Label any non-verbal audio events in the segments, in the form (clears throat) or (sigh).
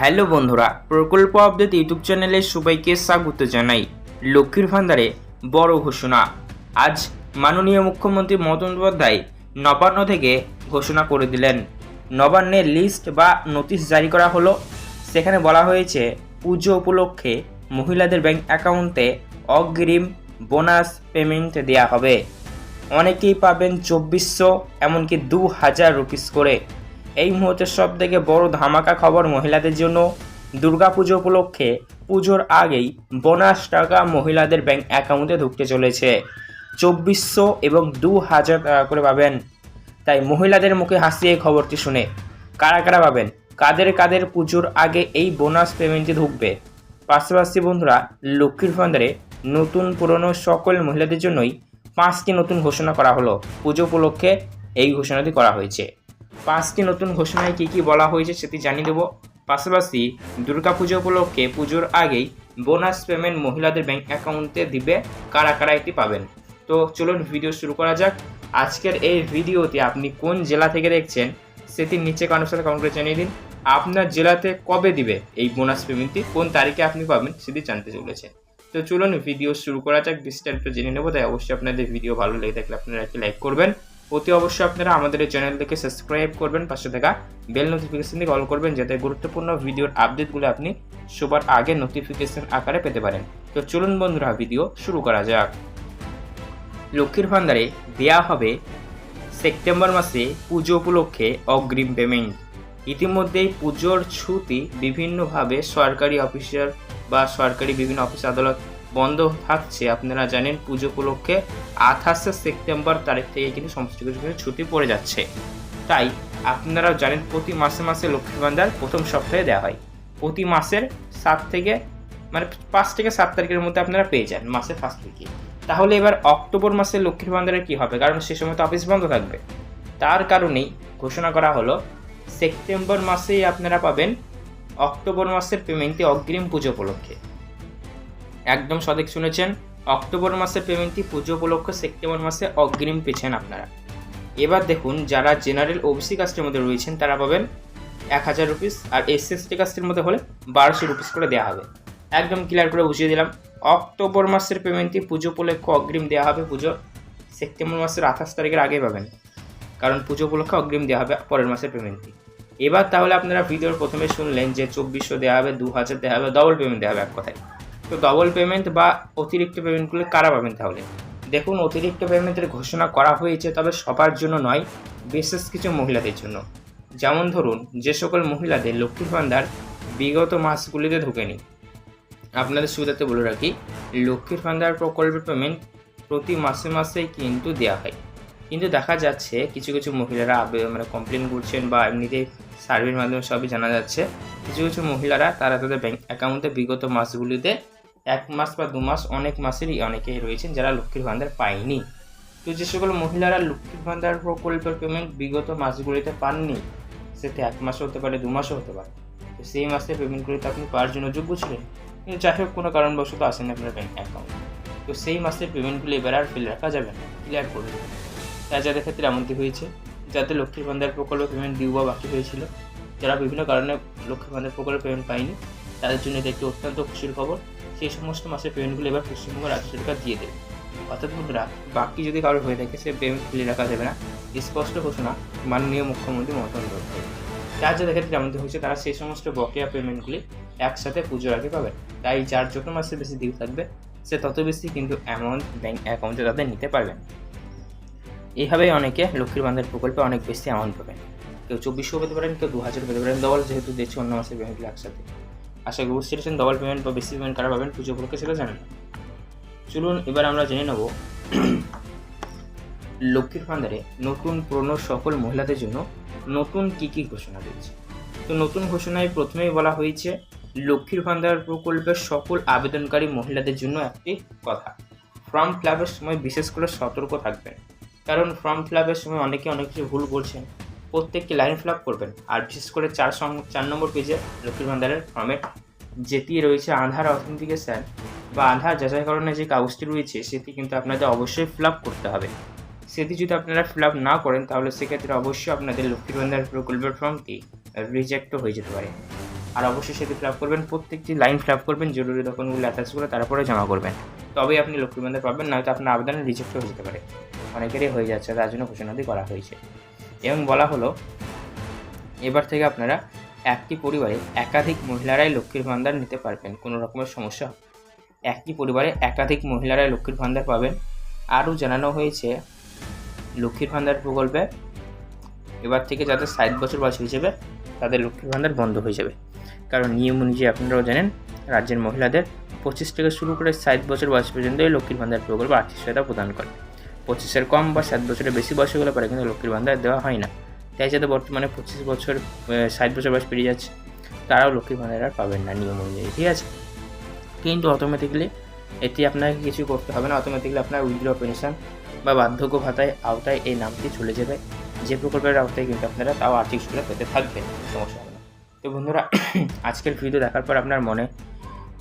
Hello বন্ধুরা, প্রকল্প update YouTube চ্যানেলে সবাইকে স্বাগত জানাই। লক্ষ্মীর ভান্ডারে বড় ঘোষণা। আজ মাননীয় মুখ্যমন্ত্রী মমতা বন্দ্যোপাধ্যায় নবান্ন থেকে ঘোষণা করে দিলেন। নবান্নের লিস্ট বা নোটিশ জারি করা হলো। সেখানে বলা হয়েছে, পুজো উপলক্ষে মহিলাদের ব্যাংক অ্যাকাউন্টে অগ্রিম বোনাস পেমেন্ট দেওয়া হবে। অনেকেই পাবেন চব্বিশশো, এমনকি দু হাজার রুপিস করে। এই মুহূর্তে সব থেকে বড় ধামাকা খবর মহিলাদের জন্য দুর্গাপুজো উপলক্ষে পুজোর আগেই বোনাস টাকা মহিলাদের ব্যাংক অ্যাকাউন্টে ঢুকতে চলেছে। চব্বিশশো এবং দু হাজার টাকা করে পাবেন। তাই মহিলাদের মুখে হাসি এই খবরটি শুনে। কারা কারা পাবেন? কাদের কাদের পুজোর আগে এই বোনাস পেমেন্টটি ঢুকবে? পাশাপাশি বন্ধুরা, লক্ষ্মীর ভান্ডারে নতুন পুরনো সকল মহিলাদের জন্যই পাঁচটি নতুন ঘোষণা করা হলো। পুজো উপলক্ষে এই ঘোষণাটি করা হয়েছে। পাঁচটি নতুন ঘোষণায় কী কী বলা হয়েছে সেটি জানিয়ে দেবো। পাশাপাশি দুর্গাপুজো উপলক্ষে পুজোর আগেই বোনাস পেমেন্ট মহিলাদের ব্যাংক অ্যাকাউন্টে দিবে কারা কারা এটি পাবেন। তো চলুন ভিডিও শুরু করা যাক। আজকের এই ভিডিওতে আপনি কোন জেলা থেকে দেখছেন সেটি নিচে কারোর সাথে কমেন্ট করে জানিয়ে দিন। আপনার জেলাতে কবে দিবে এই বোনাস পেমেন্টটি? কোন তারিখে আপনি পাবেন সেটি জানতে চলেছে তো চলুন ভিডিও শুরু করা যাক। বিস্তারিত জেনে নেব, তাই অবশ্যই আপনাদের ভিডিও ভালো লেগে থাকলে আপনারা একটি লাইক করবেন। অতি অবশ্যই আপনারা আমাদের এই চ্যানেলটিকে সাবস্ক্রাইব করবেন, পাশে থাকা বেল নোটিফিকেশন দিয়ে কল করবেন যাতে গুরুত্বপূর্ণ ভিডিওর আপডেটগুলো আপনি সবার আগে নোটিফিকেশন আকারে পেতে পারেন। তো চলুন বন্ধুরা, ভিডিও শুরু করা যাক। লক্ষ্মীর ভান্ডারে দেওয়া হবে সেপ্টেম্বর মাসে পুজো উপলক্ষে অগ্রিম পেমেন্ট ইতিমধ্যেই পুজোর ছুটি বিভিন্নভাবে সরকারি অফিসার বা সরকারি বিভিন্ন অফিস আদালত বন্ধ থাকছে। আপনারা জানেন পুজো উপলক্ষে আঠাশে সেপ্টেম্বর তারিখ থেকে কিন্তু সমস্ত কিছু ছুটি পড়ে যাচ্ছে। তাই আপনারা জানেন প্রতি মাসে মাসে লক্ষ্মীর ভান্ডার প্রথম সপ্তাহে দেওয়া হয়। প্রতি মাসের সাত থেকে মানে পাঁচ থেকে সাত তারিখের মধ্যে আপনারা পেয়ে যান মাসের ফার্স্ট উইকে। তাহলে এবার অক্টোবর মাসে লক্ষ্মীর ভান্ডারের কী হবে? কারণ সে সময় তো অফিস বন্ধ থাকবে। তার কারণেই ঘোষণা করা হলো, সেপ্টেম্বর মাসেই আপনারা পাবেন অক্টোবর মাসের পেমেন্টটি অগ্রিম পুজো উপলক্ষে। একদম সঠিক শুনেছেন। অক্টোবর মাসের পেমেন্টটি পুজো উপলক্ষে সেপ্টেম্বর মাসে অগ্রিম পেয়েছেন আপনারা। এবার দেখুন, যারা জেনারেল ওবিসি কাস্টের মধ্যে রয়েছেন, তারা পাবেন এক হাজার রুপিস আর এস এসটি কাস্টের মধ্যে হলে বারোশো রুপিস করে দেওয়া হবে। একদম ক্লিয়ার করে বুঝিয়ে দিলাম। অক্টোবর মাসের পেমেন্টটি পুজো উপলক্ষে অগ্রিম দেওয়া হবে পুজো। সেপ্টেম্বর মাসের আঠাশ তারিখের আগে পাবেন। কারণ পুজো উপলক্ষে অগ্রিম দেওয়া হবে পরের মাসের পেমেন্টটি এবার তাহলে আপনারা ভিডিওর প্রথমে শুনলেন যে চব্বিশশো দেওয়া হবে, দু হাজার দেওয়া হবে ডবল পেমেন্ট দেওয়া হবে এক কথায়। তো ডবল পেমেন্ট বা অতিরিক্ত পেমেন্টগুলো কারা পাবেন তাহলে? দেখুন, অতিরিক্ত পেমেন্টের ঘোষণা করা হয়েছে তবে সবার জন্য নয়, বিশেষ কিছু মহিলাদের জন্য। যেমন ধরুন, যে সকল মহিলাদের লক্ষ্মীর ভান্ডার বিগত মাসগুলিতে ঢোকেনি। আপনাদের সুবিধাতে বলে রাখি, লক্ষ্মীর ভান্ডার প্রকল্পের পেমেন্ট প্রতি মাসে মাসেই কিন্তু দেওয়া হয়। কিন্তু দেখা যাচ্ছে, কিছু কিছু মহিলারা মানে কমপ্লেন করছেন বা এমনিতে সার্ভের মাধ্যমে সবই জানা যাচ্ছে। কিছু কিছু মহিলারা, তারা তাদের ব্যাঙ্ক অ্যাকাউন্টে বিগত মাসগুলিতে এক মাস বা দু মাস, অনেক মাসেরই অনেকেই রয়েছেন যারা লক্ষ্মীর ভান্ডার পায়নি। তো যে সকল মহিলারা লক্ষ্মীর ভান্ডার প্রকল্পের পেমেন্ট বিগত মাসগুলিতে পাননি সেটা এক মাসও হতে পারে, দু মাসও হতে পারে। তো সেই মাসের পেমেন্টগুলিতে আপনি পাওয়ার জন্য যোগ্য ছিলেন? কিন্তু যাই হোক, কোনো কারণবশত আসেনি আপনার ব্যাঙ্ক অ্যাকাউন্ট তো সেই মাসের পেমেন্টগুলি এবার আর ফেলে রাখা যাবে না ক্লিয়ার করে দেবেন তাই যাদের ক্ষেত্রে এমনটি হয়েছে, যাদের লক্ষ্মীর ভান্ডার প্রকল্প পেমেন্ট ডিউ বা বাকি হয়েছিল, যারা বিভিন্ন কারণে লক্ষ্মীর ভান্ডার প্রকল্প পেমেন্ট পায়নি, তাদের জন্য এটা একটি অত্যন্ত খুশির খবর। সেই সমস্ত মাসের পেমেন্টগুলো এবার পশ্চিমবঙ্গ রাজ্য সরকার দিয়ে দেবে। অর্থাৎ বন্ধুরা, বাকি যদি কারোর হয়ে থাকে, সে পেমেন্ট ফেলে রাখা যাবে না। স্পষ্ট ঘোষণা মাননীয় মুখ্যমন্ত্রী মমতা বন্দ্যোপাধ্যায়। যার যাদের ক্ষেত্রে এমনটি হয়েছে, তারা সেই সমস্ত বকেয়া পেমেন্টগুলি একসাথে পুজোর আগে পাবেন। তাই যার যত মাসে বেশি ডিউ থাকবে, সে তত বেশি কিন্তু অ্যামাউন্ট ব্যাঙ্ক অ্যাকাউন্টে তাদের নিতে পারবেন এইভাবেই অনেকে লক্ষ্মীর ভান্ডার প্রকল্পে অনেক বেশি অ্যামাউন্ট পাবেন। কেউ চব্বিশশো পেতে পারেন, কেউ দু হাজার পেতে পারেন। ডবল যেহেতু দিচ্ছে অন্য মাসের পেমেন্টগুলো একসাথে। আশা করি বুঝতে ডবল পেমেন্ট বা বেশি পেমেন্ট কারা পাবেন পুজো উপলক্ষে সেটা জানেন। চলুন, এবার আমরা জেনে নেব (clears throat) লক্ষ্মীর ভান্ডারে নতুন পুরনো সকল মহিলাদের জন্য নতুন কী কী ঘোষণা দিয়েছে। তো নতুন ঘোষণায় প্রথমেই বলা হয়েছে, লক্ষ্মীর ভান্ডার প্রকল্পের সকল আবেদনকারী মহিলাদের জন্য একটি কথা। ফর্ম ফিল সময় বিশেষ করে সতর্ক থাকবেন। কারণ ফর্ম ফিল সময় অনেকে অনেক কিছু ভুল করছেন প্রত্যেকটি লাইন ফিল আপ করবেন। আর বিশেষ করে চার চার নম্বর পেজে লক্ষ্মীর ভান্ডারের ফর্মের যেটি রয়েছে আধার অথেন্টিকেশন বা আধার যাচাইকরণের যে কাগজটি রয়েছে, সেটি কিন্তু আপনাদের অবশ্যই ফিল আপ করতে হবে। সেটি যদি আপনারা ফিল আপ না করেন, তাহলে সেক্ষেত্রে অবশ্যই আপনাদের লক্ষ্মীর ভান্ডার প্রকল্পের ফর্মটি রিজেক্টও হয়ে যেতে পারে। আর অবশ্যই সেটি ফিল আপ করবেন, প্রত্যেকটি লাইন ফিল আপ করবেন, জরুরি ডকুমেন্টগুলো অ্যাটাচ করে তারপরে জমা করবেন। তবেই আপনি লক্ষ্মীর ভান্ডার পাবেন, নয়তো আপনার আবেদন রিজেক্ট হয়ে যেতে পারে। অনেকেরই হয়ে যাচ্ছে, তার জন্য ঘোষণাটি করা হয়েছে। এবং বলা হলো, এবার থেকে আপনারা একটি পরিবারে একাধিক মহিলারাই লক্ষ্মীর ভান্ডার নিতে পারবেন, কোনো রকমের সমস্যা একটি পরিবারে একাধিক মহিলারাই লক্ষ্মীর ভান্ডার পাবেন। আরও জানানো হয়েছে, লক্ষ্মীর ভান্ডার প্রকল্পে এবার থেকে যাদের ষাট বছর বয়স হিসেবে তাদের লক্ষ্মীর ভান্ডার বন্ধ হয়ে যাবে। কারণ নিয়ম অনুযায়ী আপনারাও জানেন, রাজ্যের মহিলাদের পঁচিশ থেকে শুরু করে ষাট বছর বয়স পর্যন্ত এই লক্ষ্মীর ভান্ডার প্রকল্প আর্থিক সহায়তা প্রদান করে। পঁচিশের কম বা সাত বছরের বেশি বয়স হলে পরে কিন্তু লক্ষ্মীর ভান্ডার দেওয়া হয় না। তাই যাতে বর্তমানে পঁচিশ বছর ষাট বছর বয়স পেরিয়ে যাচ্ছে। তারাও লক্ষ্মীর ভান্ডার আর পাবেন না নিয়ম অনুযায়ী, ঠিক আছে? কিন্তু অটোমেটিকলি এটি আপনাকে কিছু করতে হবে না। অটোমেটিকলি আপনার উইথড্র পেনশন বা বার্ধক্য ভাতায় আওতায় এই নামটি চলে যাবে। যে প্রকল্পের আওতায় কিন্তু আপনারা তাও আর্থিক সুবিধা পেতে থাকবেন, সমস্যা হবে না। তো বন্ধুরা, (clears throat) আজকের ভিডিও দেখার পর আপনার মনে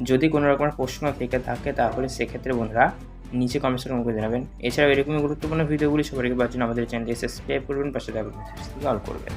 যদি কোনো রকমের প্রশ্ন থেকে থাকে, তাহলে সেক্ষেত্রে বন্ধুরা নিচে কমেন্ট সেকশন করে জানাবেন। এছাড়াও এরকমই গুরুত্বপূর্ণ ভিডিওগুলি সবার আগে আমাদের চ্যানেলটি সাবস্ক্রাইব করবেন, পাশে থাকবেন অল করবেন।